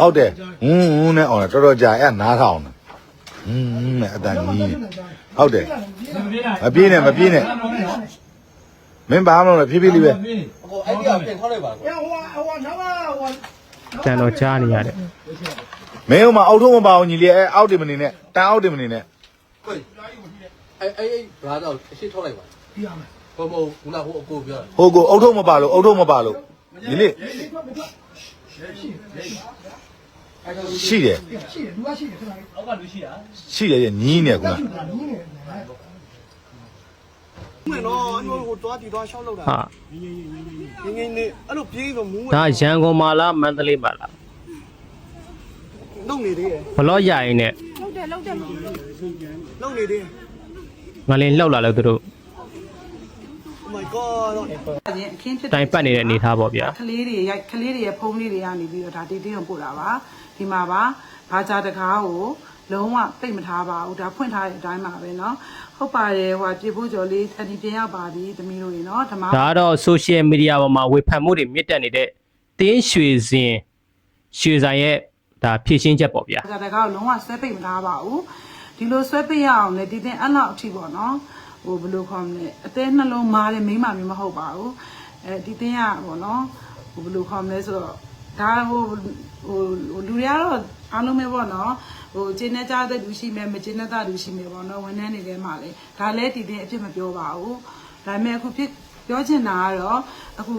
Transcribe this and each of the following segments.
ဟုတ်တယ်ဟွန်းဟွန်းနဲ့အောင်တယ်တော်တော်ကြာအဲ့နားထောင်တယ်ဟွန်းဟွန်းနဲ့အတန်ကြီးတယ်ဟုတ်တယ်မပြေးနဲ့မပြေးနဲ့မင်းဘာမှမလုပ်နဲ့ဖြည်းဖြည်းလေးပဲအကိုအဲ့ဒီကပြင်ခေါက်လိုက်ပါကောဟိုဟိုဟိုနောက်မှဟိုတန်တော်ကြားနေရတယ်မင်းဟိုမှာအောက်ထုံးမပါအောင်ညီလေးအဲအောက်တင်မနေနဲ့တန်အောက်တင်မနေနဲ့ကိုအဲ့အဲ့အဲ့ဘရာတော့အရှိထုတ်လိုက်ပါပြရမယ်ဟိုမဟုတ်ဘူးလားဟိုအကိုပြောတာဟိုကိုအောက်ထုံးမပါလို့အောက်ထုံးမပါလို့ညီလေး ရှိတယ်ရှိတယ်လူကရှိတယ်ခဏလေးအောက်ကလူရှိတာရှိတယ်ရဲ့ညီးနေကွာပြတာနင်းနေတယ်မင်းတော့အမျိုးကိုတွားတီတွားရှောက်လောက်တာဟာငင်းငင်းနေအဲ့လိုပြေးဆိုမူးဒါရန်ကုန်မှာလားမန္တလေးမှာလားလုံနေသေးတယ်ဘလော့ရရင်နဲ့လုံနေသေးတယ်ငါလည်းလှောက်လာလို့သူတို့ Oh my god တော့ ရင်အခင်းဖြစ် တိုင်ပတ်နေတဲ့အနေထားပေါ့ဗျာ ကလေးတွေရိုက်ကလေးတွေရဲ့ဖုန်းလေးတွေကနေပြီးတော့ဒါတေးတင်းကိုပို့တာပါဒီမှာပါဘာသာတကားကိုလုံးဝပိတ်မထားပါဘူးဒါဖွင့်ထားတဲ့အတိုင်းပါပဲเนาะဟုတ်ပါတယ်ဟိုပြေဖို့ကြော်လေးအဒီပြန်ရောက်ပါပြီသမီးတို့ရေเนาะဓမ္မ ဒါကတော့ social media ပေါ်မှာဝေဖန်မှုတွေမြင့်တက်နေတဲ့တင်းရွှေစင်ရွှေဆိုင်ရဲ့ဒါဖြည့်ရှင်းချက်ပေါ့ဗျာ ဘာသာတကားကိုလုံးဝဆွဲပိတ်မထားပါဘူးဒီလိုဆွဲပိတ်ရအောင်လေဒီတင်းအဲ့လောက်အထိပေါ့เนาะ ဟိုဘယ်လိုခေါ်မလဲအသေးနှလုံးမားတဲ့မိန်းမမျိုးမဟုတ်ပါဘူးအဲဒီတင်းကပေါ့နော်ဟိုဘယ်လိုခေါ်မလဲဆိုတော့ဒါဟိုဟိုလူတွေကတော့အားလုံးပဲပေါ့နော်ဟိုကျင်းနေကြတဲ့လူရှိမယ်မကျင်းတဲ့လူရှိမယ်ပေါ့နော်ဝန်ထမ်းတွေထဲမှာလေဒါလဲတည်တဲ့အဖြစ်မပြောပါဘူးဒါပေမဲ့အခုဖြစ်ပြောချင်တာကတော့အခု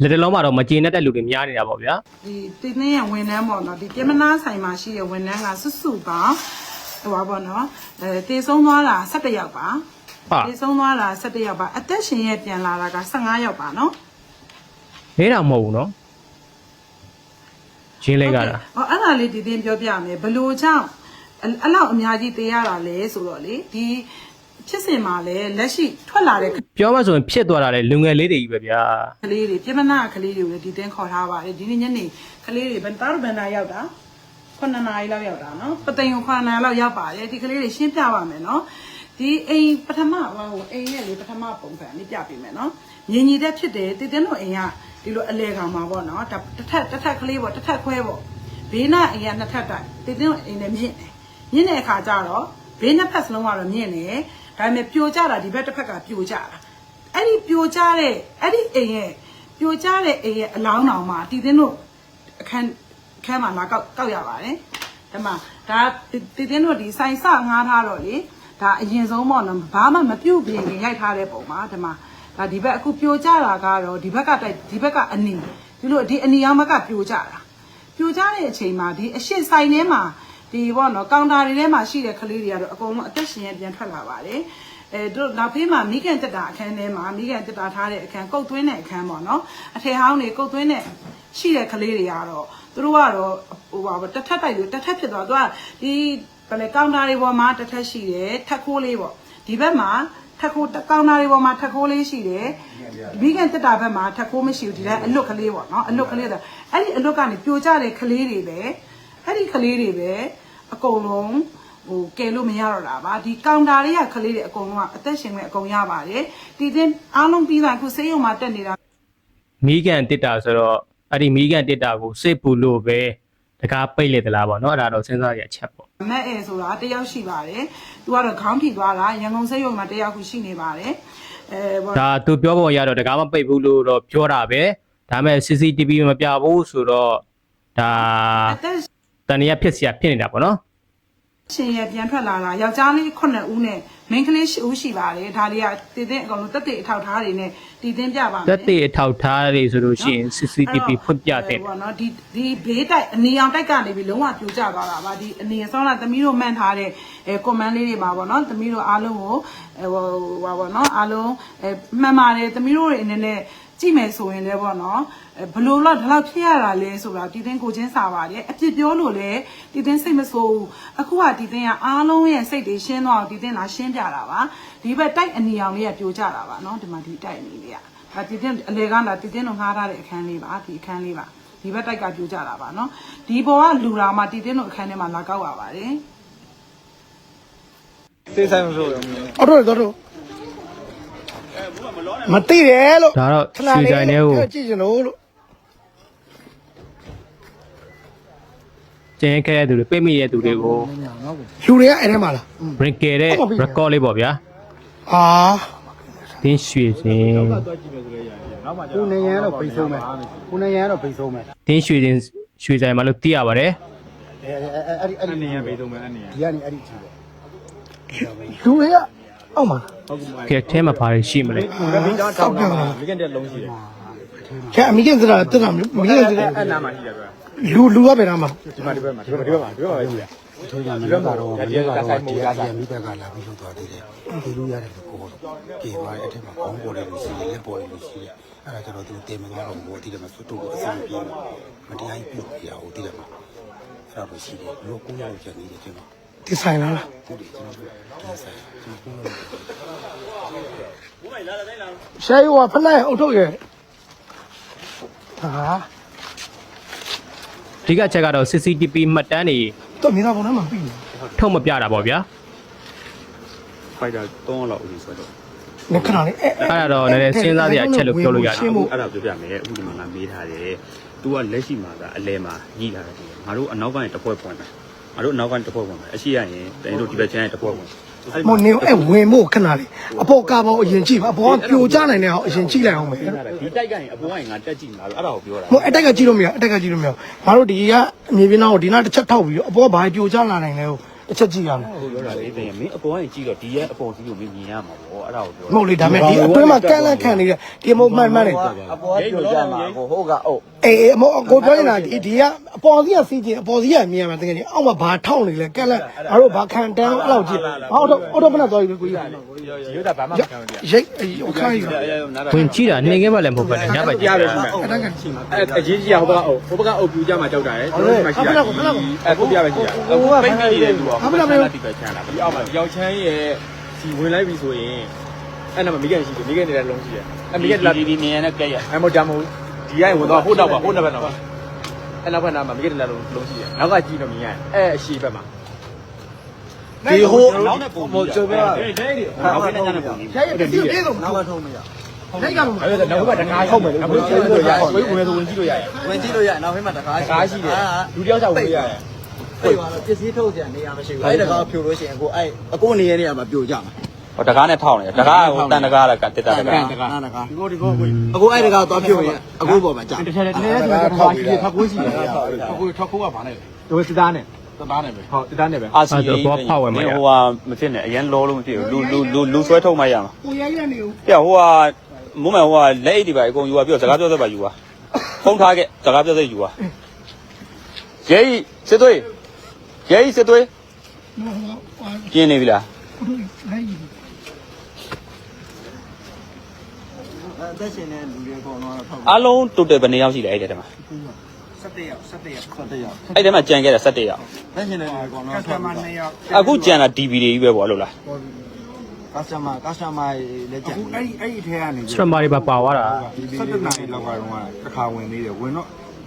လက်တလုံးမှာတော့မကျေနပ်တဲ့လူတွေများနေတာပေါ့ဗျာဒီတင်းတင်းရဲ့ဝန်ထမ်းပေါ့နော်ဒီပြမနာဆိုင်မှာရှိတဲ့ဝန်ထမ်းကစွတ်စွတ်ပါဟိုပါပေါ့နော်အဲတေဆုံးသွားတာ၁၁ယောက်ပါ ဟာတည်ဆုံးသွားတာ17ယောက်ပါအသက်ရှင်ရဲ့ပြန်လာတာက15ယောက်ပါနော်နေတာမဟုတ်ဘူးနော်ရင်းလိုက်ကြတာဟောအဲ့ဒါလေးဒီတင်းပြောပြမယ်ဘလို့ကြောင့်အဲ့အဲ့လောက်အများကြီးတေးရတာလဲဆိုတော့လေဒီဖြစ်စဉ်မှာလဲလက်ရှိထွက်လာတဲ့ပြောမှဆိုရင်ဖြစ်သွားတာလေလူငယ်လေးတွေကြီးပဲဗျာကလေးတွေပြမနာကလေးတွေကိုလည်းဒီတင်းခေါ်ထားပါတယ်ဒီနေ့ညနေကလေးတွေဘန်တာဘန်နာရောက်တာ9နာရီလောက်ရောက်တာနော်ပသိမ်ကို9နာရီလောက်ရောက်ပါတယ်ဒီကလေးတွေရှင်းပြပါမယ်နော် ဒီအိမ်ပထမဟိုအိမ်ရဲ့လေပထမပုံစံလေးပြပေးမယ်နော်ညီညီတဲ့ဖြစ်တယ်တည်တင်းတို့အိမ်ကဒီလိုအလဲကောင်မှာပေါ့နော်တစ်ထက်တစ်ထက်ကလေးပေါ့တစ်ထက်ခွဲပေါ့ဘေးနာအိမ်ကနှစ်ထက်တိုင်တည်တင်းတို့အိမ်နဲ့မြင့်တယ်မြင့်တဲ့အခါကျတော့ဘေးနှစ်ဖက်စလုံးကတော့မြင့်တယ်ဒါပေမဲ့ပြိုကျတာဒီဘက်တစ်ဖက်ကပြိုကျတာအဲ့ဒီပြိုကျတဲ့အဲ့ဒီအိမ်ရဲ့ပြိုကျတဲ့အိမ်ရဲ့အလောင်းတော်မှာတည်တင်းတို့အခန်းအခန်းမှာလာကောက်ကောက်ရပါတယ်ဒီမှာဒါတည်တင်းတို့ဒီဆိုင်ဆငားထားတော့လေ ဒါအရင်ဆုံးပေါ့နော်ဘာမှမပြုတ်ပြင်ရင်ရိုက်ထားတဲ့ပုံမှာဒီမှာဒါဒီဘက်အခုပြိုကျတာကတော့ဒီဘက်ကတိုက်ဒီဘက်ကအနီဒီလိုဒီအနီအောင်ဘက်ကပြိုကျတာပြိုကျတဲ့အချိန်မှာဒီအရှိဆိုင်ထဲမှာဒီပေါ့နော်ကောင်တာတွေထဲမှာရှိတဲ့ကလေးတွေကတော့အကုန်လုံးအသက်ရှင်ရပြန်ထွက်လာပါတယ်အဲတို့နောက်ဖေးမှာမိခင်တက်တာအခန်းထဲမှာမိခင်တက်တာထားတဲ့အခန်းကုတ်သွင်းတဲ့အခန်းပေါ့နော်အထည်ဟောင်းတွေကုတ်သွင်းတဲ့ရှိတဲ့ကလေးတွေကတော့သူတို့ကတော့ဟိုပါပေါ့တစ်ထက်တိုက်လို့တစ်ထက်ဖြစ်သွားသူကဒီ ဘယ်လဲကောင်တာတွေပေါ်မှာတစ်ထက်ရှိတယ်ထက်ခိုးလေးပေါ့ဒီဘက်မှာထက်ခိုးကောင်တာတွေပေါ်မှာထက်ခိုးလေးရှိတယ်မိခင်တက်တာဘက်မှာထက်ခိုးမရှိဘူးဒီတိုင်းအလွတ်ကလေးပေါ့နော်အလွတ်ကလေးဆိုအဲ့ဒီအလွတ်ကနေပြိုကျတဲ့ကလေးတွေပဲအဲ့ဒီကလေးတွေပဲအကုန်လုံးဟိုကယ်လို့မရတော့တာပါဒီကောင်တာတွေကကလေးတွေအကုန်လုံးကအသက်ရှင်မဲ့အကုန်ရပါတယ်ဒီတင်းအားလုံးပြီးသားအခုဆေးရုံမှာတက်နေတာမီးကန်တစ်တာဆိုတော့အဲ့ဒီမီးကန်တစ်တာကိုစိတ်ပူလို့ပဲ တကားပိတ်လေသလားပေါ့နော်အဲ့ဒါတော့စဉ်းစားရအချက်ပေါ့မက်အင်ဆိုတာတယောက်ရှိပါတယ်သူကတော့ခေါင်းထိသွားတာရန်ကုန်စိတ်ရုံမှာတယောက်ခုရှိနေပါတယ်အဲပေါ့ဒါသူပြောပေါ်ရတော့တကားမပိတ်ဘူးလို့တော့ပြောတာပဲဒါပေမဲ့ CCTV မပြဘူးဆိုတော့ဒါတန်ရဖြစ်စရာဖြစ်နေတာပေါ့နော်ရှင်ရပြန်ထွက်လာတာယောက်ျားလေး9ဦးနဲ့ မိန်းကလေး10ဦးရှိပါတယ်ဒါတွေကတည်တဲ့အကောင်လုံးတက်တဲ့အထောက်ထားတွေနဲ့တည်တင်းပြပါမယ်တက်တဲ့အထောက်ထားတွေဆိုလို့ရှိရင် CCTV ဖွင့်ပြတဲ့ဟိုနော်ဒီဒီဘေးတိုက်အနေအောင်တိုက်ကနေပြီးလုံးဝပြိုကျသွားတာပါဒီအနေဆောင်းလာသမီးတို့မှန်ထားတဲ့အဲကွန်မန့်လေးတွေပါပေါ့နော်သမီးတို့အားလုံးကိုအဲဟိုဟာပေါ့နော်အားလုံးအဲမှန်ပါတယ်သမီးတို့တွေအနေနဲ့ ကြည့်မယ်ဆိုရင်လည်းပေါ့နော်အဲဘလို့တော့ဒီလောက်ဖြစ်ရတာလဲဆိုတာတည်တင်းကိုချင်းစာပါတယ်အပြစ်ပြောလို့လည်းတည်တင်းစိတ်မဆိုးဘူးအခုကတည်တင်းကအားလုံးရဲ့စိတ်တွေရှင်းသွားအောင်တည်တင်းလာရှင်းပြတာပါဒီဘက်တိုက်အနေအောင်လေးကပြိုကျတာပါနော်ဒီမှာဒီတိုက်အနေလေးကဒါတည်တင်းအလေကလာတည်တင်းတို့ငှားထားတဲ့အခန်းလေးပါဒီအခန်းလေးပါဒီဘက်တိုက်ကပြိုကြတာပါနော်ဒီပေါ်ကလူလာမှတည်တင်းတို့အခန်းထဲမှာလာကောက်ရပါတယ်စေးဆိုင်မလို့ရောအော်တော့တော့ မသိတယ်လို့ဒါတော့ရွှေကြိုင်တွေကိုကြည့်ကြလို့လို့ကျင်းခဲ့တဲ့သူတွေပိတ်မိတဲ့သူတွေကိုလူတွေကအဲ့ထဲမှာလား bring ခဲ့တဲ့ record လေးပေါ့ဗျာအာတင်းရွှေစင်ကိုနေရန်တော့ပိတ်ဆုံးမယ်ကိုနေရန်တော့ပိတ်ဆုံးမယ်တင်းရွှေစင်ရွှေဆိုင်မှာလို့သိရပါတယ်အဲအဲ့ဒီအဲ့ဒီနေရန်ပိတ်ဆုံးမယ်အဲ့နေရန်ဒီကနေအဲ့ဒီချီတယ်လူတွေက အောက်မှာကဲထဲမှာဘာတွေရှိမလဲတောက်တယ်မိကန်တဲ့လုံးရှိတယ်ကျအမိကန်စရာတက်တာမိကန်စရာအဲ့နာမှာရှိတယ်လူလူကဘယ်နာမှာဒီမှာဒီဘက်မှာဒီဘက်ဒီဘက်မှာဒီဘက်မှာရှိတယ်ဒီကနေ့ကတော့ဒီကဆိုင်မှုရတာမိဘကလာပြီးလို့သွားသေးတယ်ဒီလူရတယ်ကိုကိုကေပါအဲ့ထက်မှာကောင်းပေါ်တယ်လို့ရှိတယ်လက်ပေါ်တယ်လို့ရှိတယ်အဲ့ဒါကျတော့သူတင်မသွားတော့ဘူးအတိတယ်မှာစွတ်တော့အဆင်ပြေမတရားကြီးပြုတ်ရအောင်တိတယ်မှာအဲ့ဒါလို့ရှိတယ်လူကိုရရချက်နေတယ်ကျွန်တော် ဒီဆိုင်လားဟုတ်တယ်ကျွန်တော်ဒီဆိုင်ကျွန်တော်ရှယ်ရောဖလိုက်အုတ်ထုတ်ရဲ့ဟာအဓိကချက်ကတော့ CCTV မှတ်တမ်းတွေတော့မြေသားပုံထဲမှာပြီးနေထုတ်မပြတာပေါ့ဗျာဖိုက်တာ3လောက်ဦးဆိုတော့ငါခဏလေးအဲ့အဲ့ဒါတော့နည်းနည်းစဉ်းစားစရာအချက်လို့ပြောလို့ရတယ်ရှင်းဖို့အဲ့ဒါပြောပြမယ်အခုဒီမှာငါမေးထားတယ်။ तू ကလက်ရှိမှာကအလဲမှာညှိထားတယ်။ငါတို့အနောက်ကနေတစ်ဖွဲ့ပွင့်မယ်။ ငါတို့အနောက်ကနေတစ်ဖွဲ့ပွင့်မယ်။အရှိရရင်တိုင်တို့ဒီဘက်ချမ်းရဲ့တစ်ဖွဲ့ပွင့်။မနေအဲ့ဝင်ဖို့ခဏလေးအပေါ်ကာဘောအရင်ကြည့်ပါအပေါ်ကပြိုကျနိုင်တဲ့ဟောအရင်ကြည့်လိုက်အောင်မယ်ဒီတိုက်ကနေအပေါ်ကနေငါတက်ကြည့်မှာလို့အဲ့ဒါကိုပြောတာမဟုတ်အတက်ကကြည့်လို့မရအတက်ကကြည့်လို့မရငါတို့ဒီကအမြေပြင်သားကိုဒီနားတစ်ချက်ထောက်ပြီးတော့အပေါ်ကဘာပြိုကျလာနိုင်လဲကိုတစ်ချက်ကြည့်ရမယ်ဟိုပြောတာလေတင်မင်းအပေါ်ကနေကြည့်တော့ဒီရဲ့အပေါ်ကြီးကိုမင်းမြင်ရမှာပေါ့အဲ့ဒါကိုပြောမဟုတ်လေဒါမဲ့ဒီအတွင်းမှာကန့်လန့်ခံနေတဲ့ဒီမဟုတ်မှန်မှန်လေအပေါ်ကပြောကြမှာကိုဟုတ်ကအုပ် အေးအေးမဟုတ်ကိုပြောနေတာဒီဒီကအပေါ်စီးကစီးချင်းအပေါ်စီးကမြင်ရမှာတကယ်ကြီးအောက်မှာဘာထောက်နေလဲကန့်လန့်ငါတို့ဘာခံတန်းအဲ့လောက်ကြည့်အော်တော့အော်တော့ဘယ်နဲ့သွားပြီကိုကြီးရုပ်တာဘာမှမခံဘူးရိတ်အခါကြီးဝင်ကြည့်တာနေခဲ့မှလည်းမဟုတ်ပါနဲ့ညဘက်ကြည့်တာအတက်ကအဲအကြီးကြီးကဟိုဘက်ကဟိုဘကအုပ်ပြူကြမှာကြောက်တာလေကျွန်တော်ဒီမှာရှိတာအဲကိုပြပဲရှိတာအခုပိတ်မိနေတယ်သူကဒီဘက်ချမ်းလာဒီအောက်မှာရောင်ချမ်းရဲ့စီဝင်လိုက်ပြီဆိုရင်အဲ့နာမှာမိကန်ရှိတယ်မိကန်နေတဲ့လုံးရှိတယ်အဲမိကန်လာဒီဒီနေရနဲ့ကဲ့ရအဲမကြမ်းမဟုတ် ဒီကဝင်တော့ဟိုတော့ပါဟိုနောက်ဘက်တော့ပါအဲ့နောက်ဘက်နာမှာမိကန်နေတဲ့လုံးလုံးရှိတယ်နောက်ကကြည့်တော့မြင်ရအဲအရှိဘက်မှာဒီဟိုနောက်နဲ့ပုံမို့ကျွန်တော်ဟဲ့ဒဲဒီနောက်ကနေကျန်တဲ့ပုံကြီးရိုက်ပြီးပြေဆုံးနောက်ကထုံးမရလိုက်ကမှအဲ့ဒါနောက်ဘက်တကားထုတ်မယ်လို့ဝင်ကြည့်လို့ရတယ်ဝင်ဝင်ဆိုဝင်ကြည့်လို့ရတယ်ဝင်ကြည့်လို့ရနောက်ဖေးမှာတကားတကားရှိတယ်လူတယောက်ကြောက်ဝင်ရတယ်ပြေပါတော့ပစ္စည်းထုတ်ကြနေရမရှိဘူးအဲ့တကားဖြိုလို့ရှိရင်ကိုအဲ့အကိုနေရနေရမှာပြိုကြမှာ ဟိုတကားနဲ့ထောက်နေတကားဟိုတန်တကားလားကတက်တာတကားနာတကားဒီကိုဒီကိုအကိုအဲ့တကားသွားဖြိုရင်အကိုပေါ်မှာကြာတထဲတထဲဆိုတော့တကားရှိတယ်ထပ်ကိုရှိတယ်ထပ်ကိုထပ်ကိုကဘာနဲ့လဲဒီစသားနဲ့စသားနဲ့ပဲဟုတ်စသားနဲ့ပဲအာစီဟိုဟာမဖြစ်နဲ့အရင်လောလို့မဖြစ်ဘူးလူလူလူဆွဲထုတ်မှရမှာကိုရိုက်ရနေဦးပြဟိုဟာမုံမဟိုဟာလက်အိတ်တွေပါအကုန်ယူပါပြောစကားပြောသက်ပါယူပါဖုန်းထားခဲ့စကားပြောသက်ယူပါရဲကြီးစစ်သွေးရဲကြီးစစ်သွေးကျင်းနေပြီလား သက်ရှင်တဲ့လူတွေအကုန်လုံးတော့ထောက်အားလုံးတိုတယ်ဘယ်နှစ်ယောက်ရှိလဲအဲ့ဒီထဲမှာ17ရောက်17ရောက်17ရောက်အဲ့ဒီထဲမှာကြံခဲ့တာ17ယောက်အသက်ရှင်တဲ့လူအကုန်လုံးထောက်2ရောက်အခုကြံတာ DV တွေကြီးပဲပေါ့လို့လားကစတမာကစတမာလည်းကြာအဲ့ဒီအဲ့ဒီထဲကနေစထမတွေပါပါသွားတာ17နာရီလောက်ကတော့တစ်ခါဝင်သေးတယ်ဝင်တော့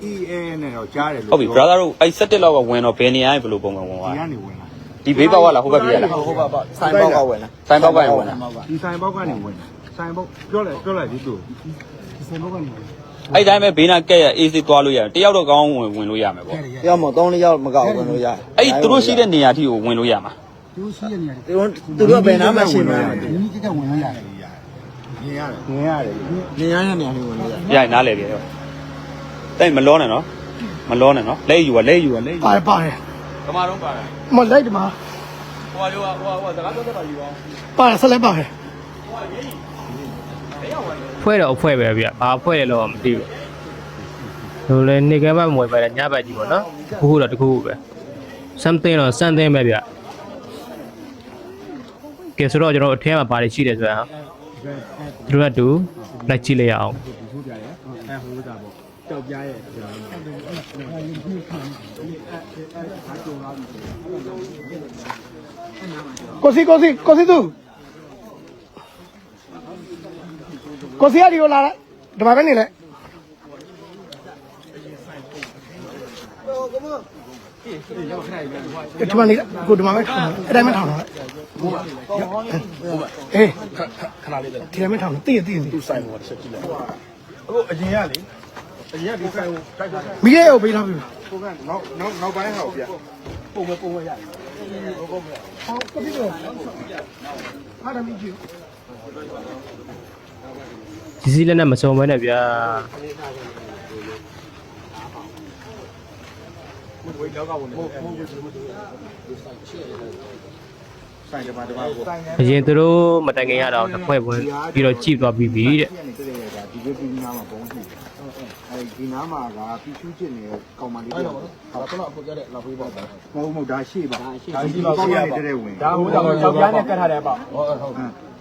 EA နဲ့တော့ကြားတယ်လို့ဟုတ်ပြီ brother တို့အဲ့17လောက်ကဝင်တော့ဘယ်နေရာဘယ်လိုပုံမှန်ဝင်သွားဒီကနေဝင်လာဒီဘေးပေါက်ကလားဟိုဘက်ပြေးရလားဟုတ်ပါပါဆိုင်ပေါက်ကဝင်လာဆိုင်ပေါက်ကဝင်လာဒီဆိုင်ဘောက်ကနေဝင်လာ ဆိုင်ဘောက်ပြောလိုက်ပြောလိုက်ဒီသူအဲ့တိုင်းပဲဘေးနာကက်ရ AC သွားလို့ရတယ်တယောက်တော့ကောင်းဝင်ဝင်လို့ရမယ်ပေါ့တယောက်မ3ရောက်မကောက်ဝင်လို့ရအဲ့သူတို့ရှိတဲ့နေရာထိကိုဝင်လို့ရမှာသူရှိရနေတယ်သူတို့သူတို့ဘယ်နားမှာရှင်လဲဒီနည်းကြက်ဝင်လို့ရတယ်မြင်ရတယ်မြင်ရတယ်နေရတဲ့နေရာလေးဝင်လို့ရရရင်နားလေပြီတော့တိတ်မလောနဲ့နော်မလောနဲ့နော်လက်ယူပါလက်ယူပါလက်ယူပါတယ်ပါတယ်ကမာတော့ပါတယ်မလိုက်တယ်မှာဟိုဟာဟိုဟာဟိုဟာစကားပြောတတ်ပါယူအောင်ပါတယ်ဆက်လက်ပါတယ် ဖွဲ့တော့အဖွဲပဲဗျဘာအဖွဲလဲတော့မသိဘူးဟိုလေနေခဲ့မှမဝင်ပါနဲ့ညဘက်ကြီးပေါ့နော်တခုခုတော့တခုခုပဲ something တော့ something ပဲဗျကဲဆိုတော့ကျွန်တော်အထဲမှာဘာတွေရှိတယ်ဆိုတာသူတို့ကတူလိုက်ကြည့်လိုက်ရအောင်ကိုစီကိုစီကိုစီသူ ကိုစီရဒီကိုလာလိုက်ဒီမှာပဲနေလိုက်ဒီမှာနေကိုဒီမှာပဲထောင်းအဲ့တိုင်းပဲထောင်းတော့အေးခဏလေးဒီတိုင်းပဲထောင်းတည့်တည့်အခုအရင်ကလေအရင်ကဒီဆိုင်ကိုတိုက်ထားတယ်မိခဲ့ရောပေးထားပြီကိုကနောက်နောက်နောက်ပိုင်းဟောက်ပြပုံမပုံမရတယ်ဟောကတိတော့အားရမကြီး စီစီလက်နဲ့မစုံဘဲနဲ့ဗျာဆိုင်တပါတပါကိုဆိုင်အရင်သူတို့မတိုင်ခင်ရတော့တစ်ဖွဲ့ဝင်ပြီးတော့ကြည့်သွားပြီးပြီတဲ့ပြည့်နေကြတဲ့ကဒီလိုပြီးနားမှာဘုံရှိတယ်အဲဒီနားမှာကပီချူးချစ်နေကောင်မလေးဟုတ်တော့တော့အခုကြတဲ့လောက်ပြီးပေါ့မဟုတ်မဟုတ်ဒါရှိပါဒါရှိပါရှိပါတဲ့ဝင်ဒါဟိုတော့ကြောက်ပြားနဲ့ကတ်ထားတယ်ပေါ့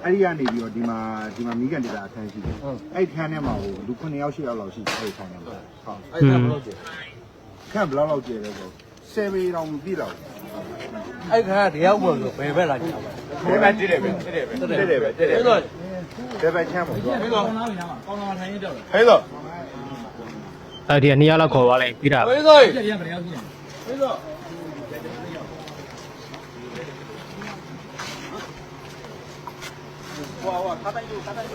အဲ့ဒီကနေပြီးတော့ဒီမှာဒီမှာမိကန်ဒေတာအခန်းရှိတယ်အဲ့ခန်းထဲမှာဟိုလူ9ယောက်10ယောက်လောက်ရှိတယ်အဲ့ခန်းထဲမှာဟုတ်ဟွန်းခန်းဘယ်လောက်လောက်ကျဲလဲဆို7ပေတောင်ပြည့်တော့အဲ့ခါကတရားဥပဒေဆိုဘယ်ဘက်လာကြပါဘယ်မှာတည်တယ်ပဲတည်တယ်ပဲတည်တယ်ပဲတည်တယ်ပဲတော့ဘယ်ဘက်ချမ်းပေါ့ဟဲ့တော့ကောင်းလာပြီလားကောင်းလာထိုင်ရတော့ဟဲ့တော့အဲ့ဒီကနှစ်ယောက်လောက်ခေါ်သွားလိုက်ပြီးတာပဲဟဲ့တော့ပြည့်ရဘယ်ရောက် ကြီးဟဲ့တော့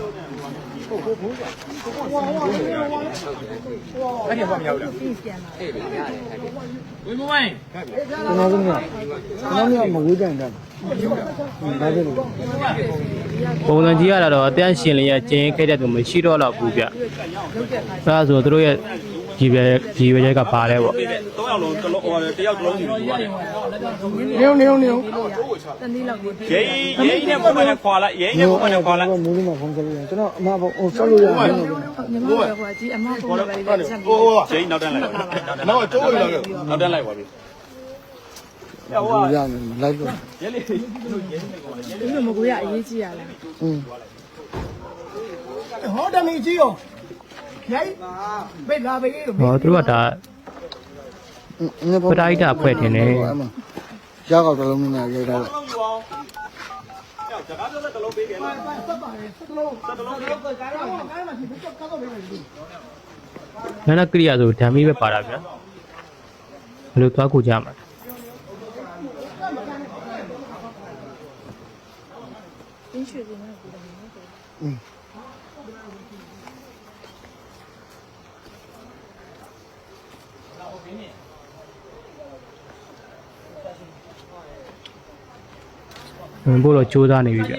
အဲ့ဒီဘာမရောက်လားဝင်းမဝိုင်းကျွန်တော်တို့ကကျွန်တော်တို့မဝေးကြတယ်ဒါပဲလို့ပုံစံကြီးရတာတော့အတန်းရှင်လေးရကျင်းခဲ့တဲ့သူမရှိတော့တော့ဘူးဗျအဲ့ဒါဆိုသူတို့ရဲ့ ကြည်ပဲကြည်ပဲချက်ကပါတယ်ပေါ့3ယောက်လုံးတစ်လုံးဟိုတယောက်တစ်လုံးယူသွားတယ်နေုံနေုံနေုံရဲရဲနဲ့ပုံမှန်ခွာလိုက်ရဲနဲ့ပုံမှန်ခွာလိုက်မိုးလေးမှာဖုန်းဆက်လို့ကျွန်တော်အမဟိုဆောက်လို့ရတယ်ညီမတို့ကဒီအမဖုန်းနံပါတ်လေးချက်ပြီးရဲနောက်တန်းလိုက်နောက်ကျိုးရလာခဲ့နောက်တန်းလိုက်ပါပြီဟိုရမယ်လိုက်လို့ဒီလိုမကိုရအရေးကြီးရလားอืมဟောတမီကြီးရော ရိုက်ဘယ်လာပဲလို့ဟောသူတို့ကဒါပရိုက်တာဖွဲ့တင်တယ်ရောက်တော့တလုံးနဲ့ရိုက်တာလုံးယူအောင်စကားပြောတဲ့တစ်လုံးပေးခဲ့လားနာနာကရိယာဆိုဓာမီပဲပါတာဗျာဘယ်လိုသွားကိုကြမှာတင်းရွှေစင်းနဲ့ကိုယ်တိုင် ဝင်ဖို့တော့ကြိုးစားနေပြီဗျ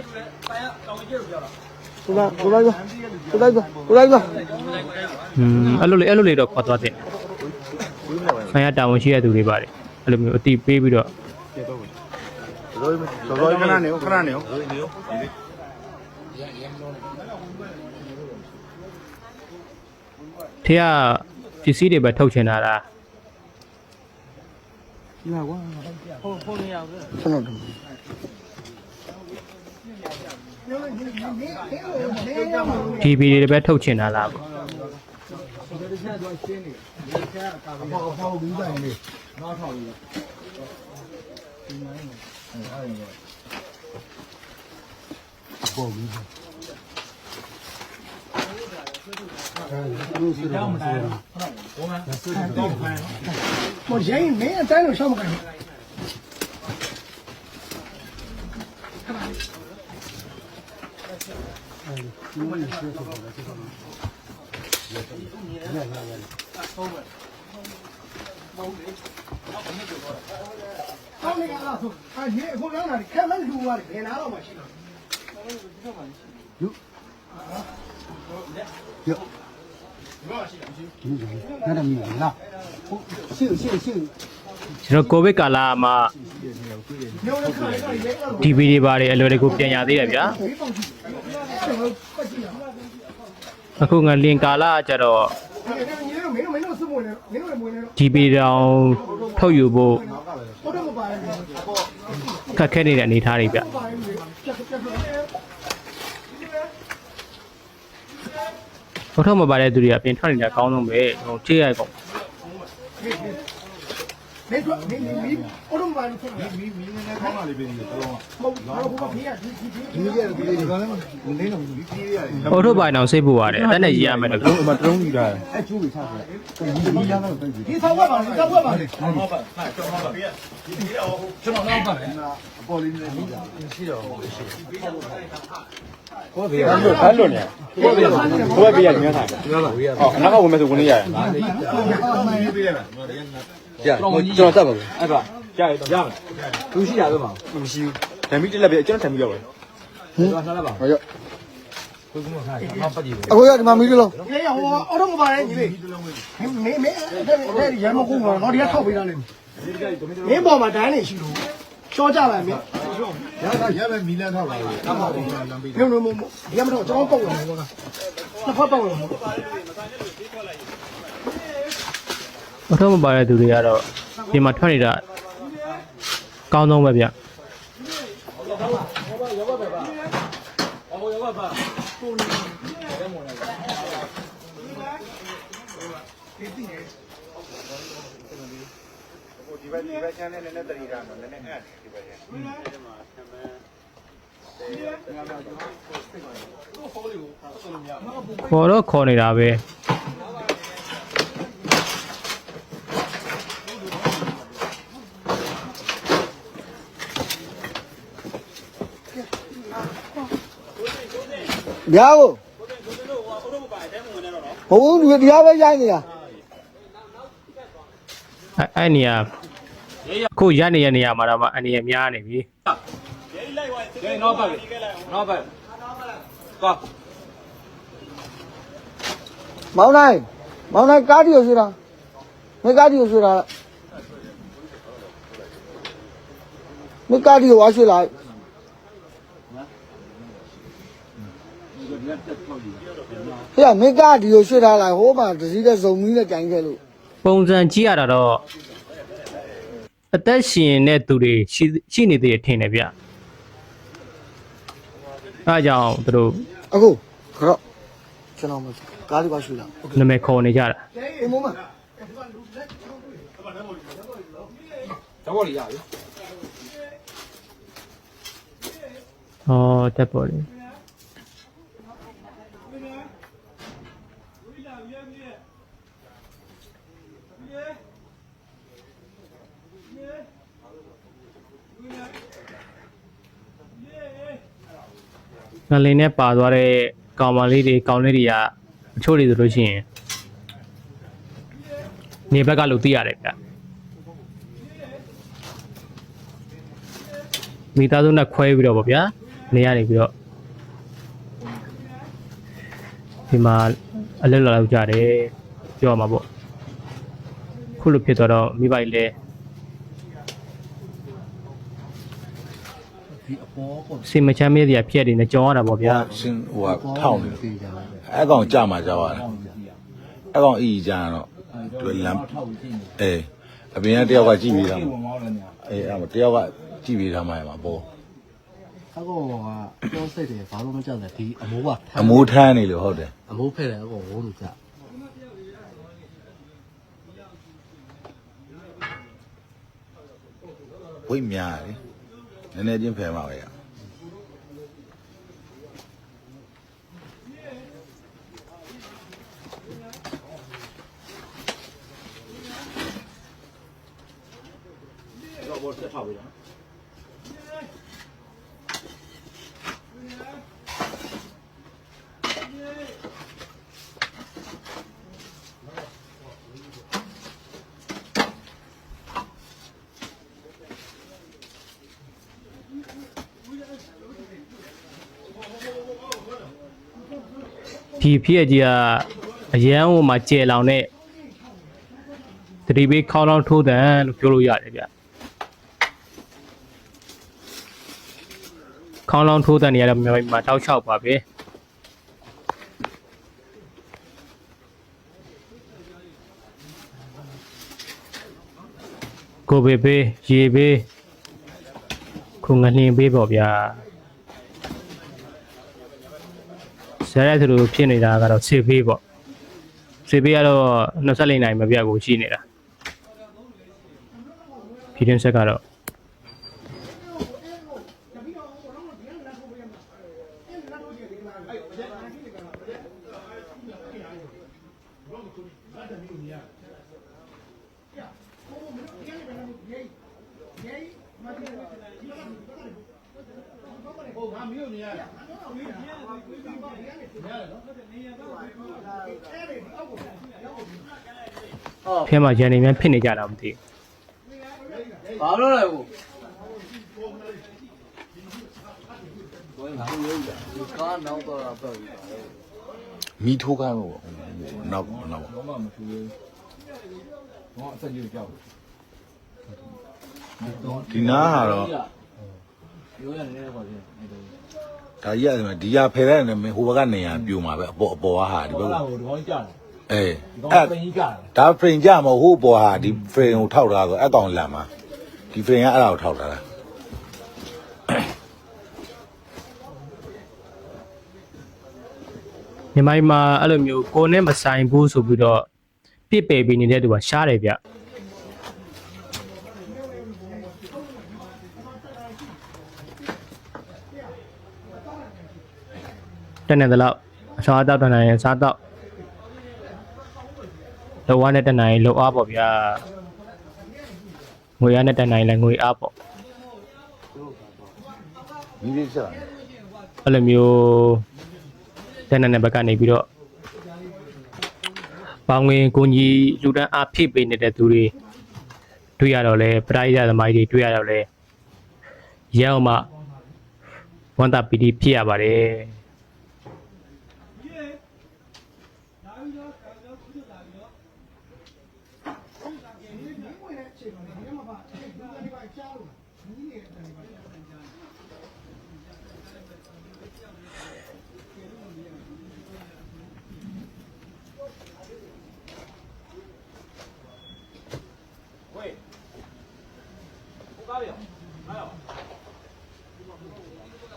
ကိုလာကိုလိုက်ပါကိုလိုက်ပါကိုလိုက်ပါอืมအဲ့လိုလေအဲ့လိုလေတော့ခေါ်သွားတဲ့ဆိုင်ရတာဝန်ရှိတဲ့သူတွေပါတယ်အဲ့လိုမျိုးအတိပေးပြီးတော့စောစောခဏနေခဏနေထေကပစ္စည်းတွေပဲထုတ်ချင်တာလားကျွန်တော်တို့ဒီဗီတွေ ပဲထုတ်ချင်တာလားပေါ့ဟိုရိုင်းမင်းအတိုင်းလို့ရှောက်မကန်ကော နေရလားဆိုအာဒီအခုလောင်းတာခက်မှန်းလူသွားတယ်ဘယ်နာတော့မှရှိတော့နားတယ်မလားရှေ့ရှေ့ရှေ့ကျွန်တော်ကိုဗစ်ကာလမှာညိုလည်းခါလေးတော့ရိုက်တော့ဒီဗီတွေပါတယ်အလွယ်တကူပြန်ရသေးတယ်ဗျာ ဘေးပေါက်ကြည့်ပတ်ကြည့်ရအောင် အခုငလင်ကာလကကြတော့ညီတို့မင်းတို့မင်းတို့စုမဝင်နေမင်းတို့လည်းဝင်နေတော့ဒီဗီတောင်ထုတ်ယူဖို့ဘုတော့မပါဘူးခက်ခဲနေတဲ့အနေအထားတွေဗျပါရင်ပြတ်ပြတ်ပြတ်ထုတ်ထုတ်မပါတဲ့သူတွေကအပြင်ထွက်နေတာအကောင်းဆုံးပဲဟိုချေးရိုက်ကုန် မင်းတို့မင်းမင်းအော်တော့ဘာလို့ခေါ်လဲမီးမီးနဲ့ကောင်းပါလေပြင်တယ်တော့မဟုတ်ဘာလို့ခေါ်ဖေးရဒီဒီဒီဒီကြီးကဒီကလည်းမနေတော့ဘူးဒီကြီးရတယ်အော်ထုတ်ပိုင်အောင်စိတ်ပူရတယ်တက်နဲ့ရရမယ်တော့ဟိုမှာတုံးကြီးတာအဲချိုးပြီးထားတယ်ဒီကြီးရတော့တိတ်ဒီဆောက်ဝက်ပါလေဆောက်ဝက်ပါလေကျွန်တော်တော့ပါတယ်အပေါ်လေးနဲ့ရှိတော့ဟုတ်ပြီဘတ်လွတ်ဘတ်လွတ်နေဘိုးဘက်ပြရညမ်းထားတယ်ဟောအနောက်ကဝင်မဲ့ဆိုဝင်နေရတယ်ပြေး ရလားကြာကျွန်တော်တက်ပါဘူးအဲ့ဒါကြာရရမယ်သူရှိတာပဲမှာမရှိဘူးဓာမီတက်လက်ပြကျွန်တော်ဓာမီရောက်တယ်ဟင်ဟုတ်လားပါဟုတ်ရောအခုရဒီမှာမီးလုံးလေဟိုအော်တော့ပါလေညီလေးမင်းမင်းတဲ့ရမကူပါတော့ဒီကထောက်ပေးတာလေမင်းပေါ်မှာဒိုင်းနေရှိလို့ရှော့ကြပါမင်းရတာရပဲမီလန်းထောက်ပါဘူးအမောင်လမ်းပေးမင်းတို့မဒီကမတော့ကျွန်တော်ပုတ်ရမှာပေါ့လားနှစ်ဖက်ပုတ်ရမှာ အော်ထုတ်မပါတဲ့သူတွေကတော့ဒီမှာထွက်နေတာကောင်းဆုံးပဲဗျဒီဘက်ဒီဘက်ချမ်းနဲ့နည်းနည်းတရီတာနော်နည်းနည်းအဲ့ဒီဘက်ချမ်းခေါ်တော့ခေါ်နေတာပဲ ဗျာကိုဟိုဒီတရားပဲရိုင်းနေတာအဲအဲ့နေရာခုရနေရနေရာမှာတော့မှအနေရများနေပြီကဲနောက်ဘက်နောက်ဘက်သွားမောင်နိုင်မောင်နိုင်ကားတီကိုဆွေးတာမင်းကားတီကိုဆွေးတာမင်းကားတီကိုဝါဆွေးလိုက် ဟဲ့မင်းကားတီကိုဆွေးထားလိုက်ဟိုမှာတစည်းတဲ့ဇုံမီးနဲ့ကြိုင်ခဲ့လို့ပုံစံကြည့်ရတာတော့အသက်ရှင်တဲ့သူတွေရှိရှိနေသေးတယ်ထင်တယ်ဗျအဲအကြောင့်သူတို့အခုခရော့ကျွန်တော်မကားတီပါဆွေးတာနာမည်ခေါ်နေကြတာအေးမမတော့ဘော်လီရပြီဟောတက်ပေါ်လေ ငလင်းနဲ့ပါသွားတဲ့ကောင်မလေးတွေကောင်လေးတွေကအချို့တွေဆိုလို့ရှိရင်နေဘက်ကလို့သိရတယ်ဗျမိသားစုနဲ့ခွဲပြီးတော့ဗောဗျာနေရနေပြီးတော့ဒီမှာအလက်လာလောက်ကြတယ်ပြောမှာပေါ့ခုလိုဖြစ်သွားတော့မိဘကြီးလည်း စင်မချမ်းမြေးတွေကပြက်နေနဲ့ကြောင်းရတာပေါ့ဗျာရှင်းဟိုကထောင်းနေအဲ့ကောင်ကြမှာကြောက်ရတယ်အဲ့ကောင်အီကြတော့သူလမ်းအေးအပြင်ကတယောက်ကကြည့်ပြီးသားအေးအဲ့တယောက်ကကြည့်ပြီးသားမှရမှာပေါ့အကောကပြောစိတ်တယ်ဘာလို့မကြောက်လဲဒီအမိုးပါအမိုးထမ်းနေလို့ဟုတ်တယ်အမိုးဖဲ့တယ်အကောဝုန်းလို့ကြောက်ဝိတ်များတယ်န ည်းနည်းချင်းဖယ်မှာပဲရတော့ဘော်တက်ထောက်ပြီနော် ဒီဖြစ်ကြီးကအရန်ဟိုမှာကျဲလောင်တဲ့တတိပေးခေါင်းလောင်းထိုးတယ်လို့ပြောလို့ရတယ်ဗျခေါင်းလောင်းထိုးတဲ့နေရာတော့မြန်မာပြည်မှာတောက်လျှောက်ပါပဲကိုဘေဘေးရေဘေးခုငလင်းဘေးပေါ့ဗျာ ဇာတ်ရိုက်သလိုဖြစ်နေတာကတော့စေဖေးပေါ့စေဖေးကတော့24နိုင်မပြတ်ကိုရှိနေတာပြည်တွင်းဆက်ကတော့ မှာရန်နေမြန်ဖြစ်နေကြတာမသိဘာလို့လဲကိုကားနောက်တော့ပဲမီထိုးခိုင်းလို့နောက်နောက်ဘာမှမထူဘူးဘာအဆက်ကြီးကြောက်ဒီနားဟာတော့ရိုးရနေနေပါသေးတယ်ဒါကြီးရတယ်ဒီရဖယ်တဲ့နဲ့ဟိုဘက်ကနေရပြိုမှာပဲအပေါ်အပေါ်ဟာဒီဘက်ဟိုဒီကောင်းကြာတယ် အေးဒီကောအဲ့င်းပင်ကြီးကြာတယ်ဒါဖရင်ကြမဟုတ်ဟိုအပေါ်ဟာဒီဖရင်ကိုထောက်ထားဆိုအကောင်လန်မှာဒီဖရင်ကအဲ့ဒါကိုထောက်ထားတာမြန်မာပြည်မှာအဲ့လိုမျိုးကိုယ်နဲ့မဆိုင်ဘူးဆိုပြီးတော့ပြစ်ပယ်ပေးနေတဲ့သူကရှားတယ်ဗျတနေ့တလောက်အစားအသောက်တန်တိုင်းစားတော့ လောဝါနဲ့တန်တိုင်းလောအားပေါ့ဗျာငွေရနဲ့တန်တိုင်းလည်းငွေအားပေါ့ဒီလေးဆက်လာအဲ့လိုမျိုးတန်တဲ့ဘက်ကနေပြီးတော့ပေါင်းဝင်ကိုကြီးလူတန်းအားဖိပေးနေတဲ့သူတွေတွေ့ရတော့လဲပရိယသမားတွေတွေ့ရတော့လဲရအောင်မှဝန်တာပီတီဖြစ်ရပါတယ်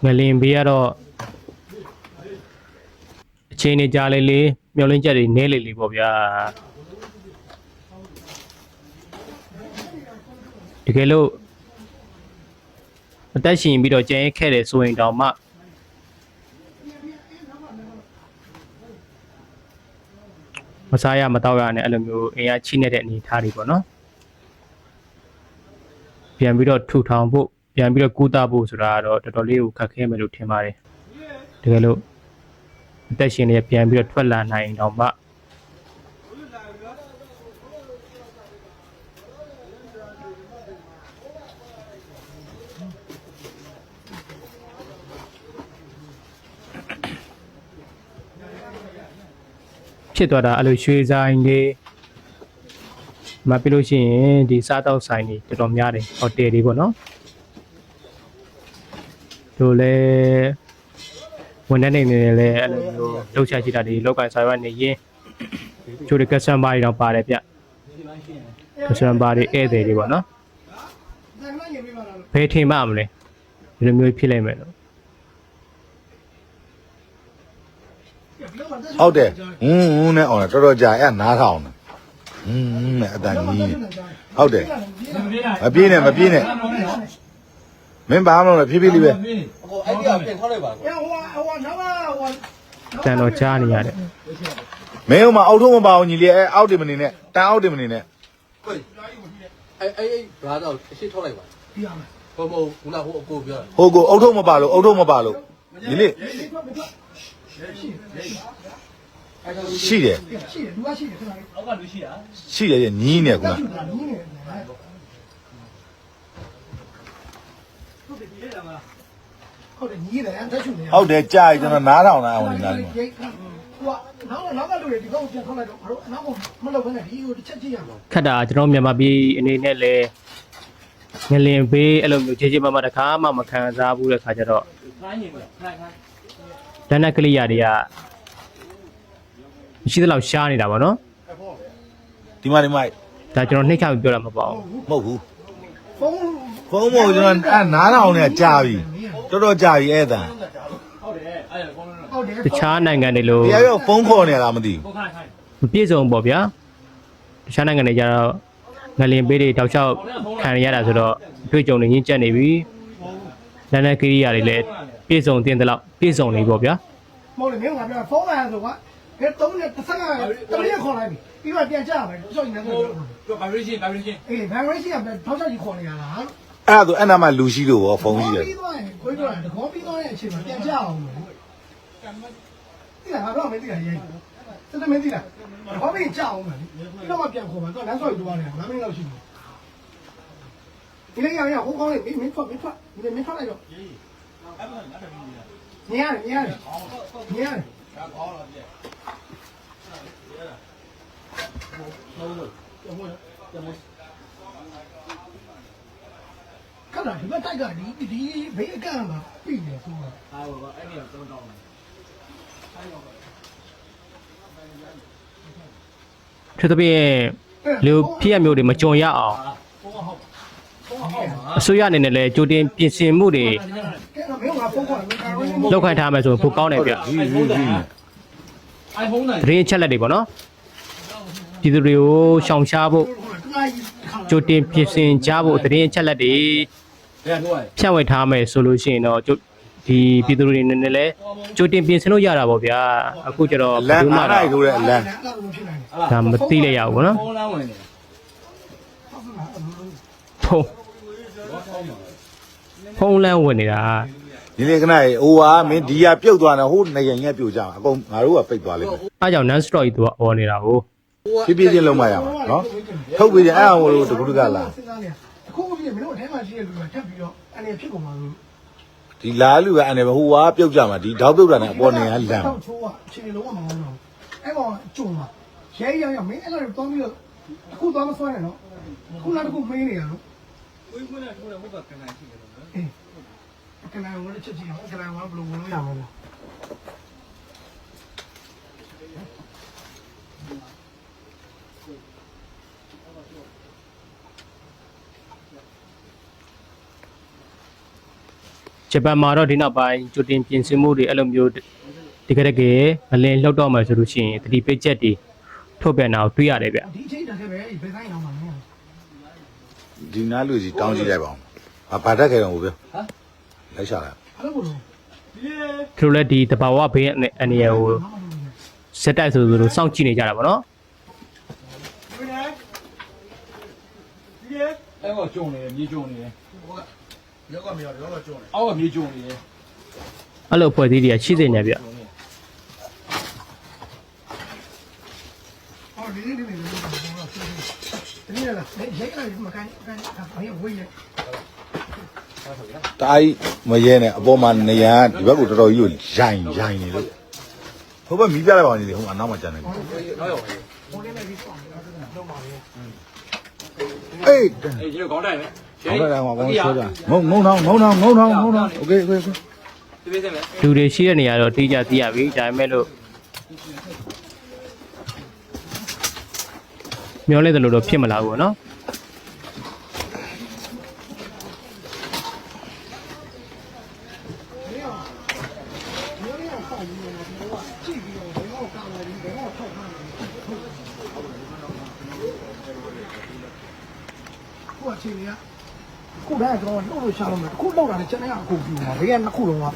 ငလင်ဘေးကတော့အချိန်နေကြာလေးလေးမျောလင်းချက်တွေနဲလေးလေးပေါ့ဗျာတကယ်လို့အသက်ရှင်ပြီးတော့ကြံရခဲ့တယ်ဆိုရင်တောင်မှမစားရမတော့ရနဲ့အဲ့လိုမျိုးအင်အားချိနေတဲ့အနေအထားတွေပေါ့နော်ပြန်ပြီးတော့ထူထောင်ဖို့ ပြန်ပြီးတော့ကူးတာဖို့ဆိုတာကတော့တော်တော်လေးကိုခက်ခဲမယ်လို့ထင်ပါတယ်တကယ်လို့အသက်ရှင်နေပြန်ပြီးတော့ထွက်လာနိုင်တော့မှဖြစ်သွားတာအဲ့လိုရွှေဆိုင်တွေမပြလို့ရှိရင်ဒီစားတောက်ဆိုင်တွေတော်တော်များတယ်ဟိုတယ်တွေပေါ့နော် တို့လည်းဝန်ထမ်းနေနေလည်းအဲ့လိုမျိုးလှုပ်ရှားကြည့်တာတွေလောက်ကန်ဆိုင်ရနေရင်ချိုးတဲ့ကက်ဆမ်ဘာတွေတော့ပါတယ်ဗျကက်ဆမ်ဘာတွေဧည့်သည်တွေပေါ့နော်ဘယ်ထင်မှမလဲဒီလိုမျိုးဖြစ်လိုက်မယ်လို့ဟုတ်တယ်ဟင်းဟင်းနဲ့အောင်တော်တော်ကြာအဲ့နားထောင်တယ်ဟင်းဟင်းနဲ့အတန်ကြီးနေဟုတ်တယ်မပြေးနဲ့မပြေးနဲ့ မင်းဘာမှမလုပ်ဖြည်းဖြည်းလေးပဲဟိုအဲ့ဒီကပြင်ထောက်လိုက်ပါကောဟိုဟိုနောက်ကဟိုတန်တော်ကြားနေရတယ်မင်းဟိုမှာအောက်ထုံးမပါအောင်ညီလေးအဲ့အောက်တင်မနေနဲ့တန်အောက်တင်မနေနဲ့အဲ့အဲ့အဲ့ဘာတော့အရှိထောက်လိုက်ပါပြရမယ်ဟိုမဟုတ်ခုနဟိုအကိုပြောတာဟိုကိုအောက်ထုံးမပါလို့အောက်ထုံးမပါလို့ညီလေးရှိတယ်ရှိတယ်လူကရှိတယ်ခဏလေးအောက်ကလူရှိတာရှိတယ်ရဲ့ညီးနေနကုနာီးနေ ဟုတ်တယ်ညီးတယ်တက်ချူနေဟုတ်တယ်ကြာပြီကျွန်တော်နားထောင်လာအောင်ညီလားဟိုနောက်နောက်ကလူတွေဒီကောင်ပြန်ထောက်လိုက်တော့ဘာလို့နောက်ကိုမလုပ်ဘဲနဲ့ဒီကိုတစ်ချက်ကြည့်ရမှာခက်တာကျွန်တော်မြန်မာပြည်အနေနဲ့လည်းငလင်ဘေးအဲ့လိုမျိုးခြေခြေမမတစ်ခါမှမခံစားဘူးတဲ့ခါကျတော့ခိုင်းနေတယ်ခိုင်းခိုင်းဒဏ္ဍကလိယာတွေကမရှိသလောက်ရှားနေတာပေါ့နော်ဒီမှာဒီမှာဒါကျွန်တော်နှိမ့်ချပြီးပြောတာမပေါ့ဘူးမဟုတ်ဘူးဖုန်း ဖုန်းမို့ကျွန်တော်အဲ့နားထောင်နေကြာပြီတော်တော်ကြာပြီအဲ့တန်ဟုတ်တယ်အဲ့ဒါကောင်းလို့ဟုတ်တယ်တခြားနိုင်ငံတွေလိုတရားရောဖုန်းခေါ်နေလားမသိဘူးကိုခိုင်းခိုင်းမပြည့်စုံပေါ့ဗျာတခြားနိုင်ငံတွေကျတော့ငလင်ပေးတွေတောက်လျှောက်ခံရတာဆိုတော့အတွေ့အကြုံတွေရင့်ကျက်နေပြီလက်နက်ကိရိယာတွေလည်းပြည့်စုံတင်တဲ့လောက်ပြည့်စုံနေပေါ့ဗျာမဟုတ်လေမင်းကငါပြောဖုန်းလာဆိုကွာဘယ်တုံးနဲ့တစ်ဆက်ကတမီးခေါ်လိုက်ပြီပြီးတော့ပြန်ကြပါမယ်ကြောက်နေတယ်ဆိုတော့ vibration vibration အေး vibration ကထောက်ချောက်ကြီးခေါ်နေရတာ အဲ့ဒါဆိုအဲ့နာမှာလူရှိလို့ရောဖုန်းရှိတယ်ပြီးသွားရင်ခွေးပြောတာတကောပြီးသွားတဲ့အချိန်မှာပြန်ကြအောင်လို့တိလာငါတော့မသိတာရေးစတဲ့မသိလားဘာမင်းကြအောင်မယ်ပြီးတော့မှပြန်ခေါ်မှာတော့လမ်းဆောက်ယူသွားတယ်ငါမင်းလောက်ရှိတယ်ဒီလေးရရဟိုကောင်းလေးမင်းထွက်မင်းထွက်ဒီမင်းထွက်လိုက်တော့ညရတယ်ညရ တယ်ညရတယ်ခဏဒီဘက်တိုက်ကဒီဒီဘေးအကန့်မှာပြီနေဆိုတာဖြစ်သဖြင့်လူဖြစ်ရမျိုးတွေမကြုံရအောင်အစိုးရအနေနဲ့လည်းကြိုတင်ပြင်ဆင်မှုတွေကဲတော့မင်းကဖုန်းခေါ်တယ်ကာရိုင်းလောက်ခံထားမယ်ဆိုရင်ပိုကောင်းတယ်ဗျကြီးကြီးကြီးနဲ့ iphone နိုင်သတင်းအချက်လက်တွေပေါ့နော်ပြည်သူတွေကိုရှောင်ရှားဖို့ကြိုတင်ပြင်ဆင်ကြဖို့သတင်းအချက်လက်တွေပြန်ထိုးရ ဖြန့်ဝေထားမယ်ဆိုလို့ရှိရင်တော့ကျိုဒီပြည်သူတွေအနေနဲ့လည်းကြိုတင်ပြင်ဆင်လို့ရတာပေါ့ဗျာအခုကျတော့အလန်းမှအားလိုက်ထိုးတဲ့အလန်းဒါမသိလိုက်ရဘူးပေါ့နော်ဖုန်းလမ်းဝင်နေဖုန်းဖုန်းလမ်းဝင်နေတာဒီနေ့ခဏရေဟိုဟာမင်းဒီရပြုတ်သွားတယ်ဟိုနေရင်ညက်ပြုတ်ကြမှာအကုန်ငါတို့ကပိတ်သွားလိမ့်မယ်အားကြောင့် non stop ကြီးသူကអော်နေတာကိုဖြည်းဖြည်းချင်းလုံးမရမှာနော်ထုတ်ပြီးရင်အဲ့အောင်လို့တကူတကလာ အခုပြည့်မင်းတို့အထဲမှာရှိတဲ့လူကထပ်ပြီးတော့အနေဖြစ်ကုန်ပါလို့ဒီလားလူကအနေပဲဟိုဟာပြုတ်ကြမှာဒီဓာတ်ပြုတ်တာနဲ့အပေါ်နေရလမ်းတော့ချိုးอ่ะအချိန်လုံးဝမကောင်းတော့အဲ့ကောင်ကျုံပါရဲရရမင်းအဲ့လိုတောင်းပြီးတော့အခုသွားမဆွဲနဲ့နော်ခုနောက်တစ်ခုမင်းနေရနော်ဝိခွန်းနဲ့ထိုးတယ်ဟုတ်ပါကနိုင်ရှိတယ်နော်အေးကနိုင်ဝင်ချက်ကြည့်အောင်ကနိုင်ဝင်ဘယ်လိုဝင်လို့ရမလဲ ဂျပန်မှာတော့ဒီနောက်ပိုင်းကြိုတင်ပြင်ဆင်မှုတွေအဲ့လိုမျိုးဒီကရက်ကေအလင်းလှုပ်တော့မှဆိုလို့ရှိရင်သတိပေးချက်တွေထုတ်ပြန်တာကိုတွေ့ရတယ်ဗျဒီချိန်တက်ခဲ့ပဲဘယ်ဆိုင်အောင်မှာလဲဒီနားလူကြီးတောင်းကြည့်လိုက်ပါဦးဘာဘာတက်ခဲ့တော့ဘူးပြောလိုက်ချလိုက်အဲ့လိုလို့သူတို့လည်းဒီတဘာဝဘေးအနေရကိုစက်တိုက်ဆိုဆိုလို့စောင့်ကြည့်နေကြတာပေါ့နော်အဲ့ကောကြုံနေတယ်မြေကြုံနေတယ် ရောက်ကမြေရောရောကကျုံတယ်အောက်ကမြေကြုံနေတယ်အဲ့လိုဖွဲ့စည်းတွေကရှိနေတယ်ဗျဟောဒီနေ့ဒီနေ့ဒီနေ့လားရဲရဲမကန်ကန်ဘာရဝေးရတားကြီးမရဲနဲ့အပေါ်မှာနေရန်ဒီဘက်ကိုတော်တော်ကြီးကိုရိုင်ရိုင်နေလို့ဟိုဘက်မီးပြလိုက်ပါဦးညီလေးဟိုအနောက်မှာကျန်နေတယ်ဟိုလေးနဲ့ဒီဆောင်တော့မှာလေအေးအေးကျွန်တော်ခေါင်းတိုင်မယ် ဟုတ်တယ်ဟောကောင်းဆိုးကြငုံငုံထောင်းငုံထောင်းငုံထောင်းငုံထောင်းโอเคโอเค ဒီပေးစမ်းမယ် လူတွေရှိတဲ့နေရာတော့တိကျသိရပြီဒါပေမဲ့လို့မျောလဲတယ်လို့တော့ဖြစ်မလာဘူးပေါ့နော် ရှာလို့မယ်ခုလှုပ်တာလည်းကျန်တဲ့အခုပြူမှာဘေးကနှစ်ခုလုံးက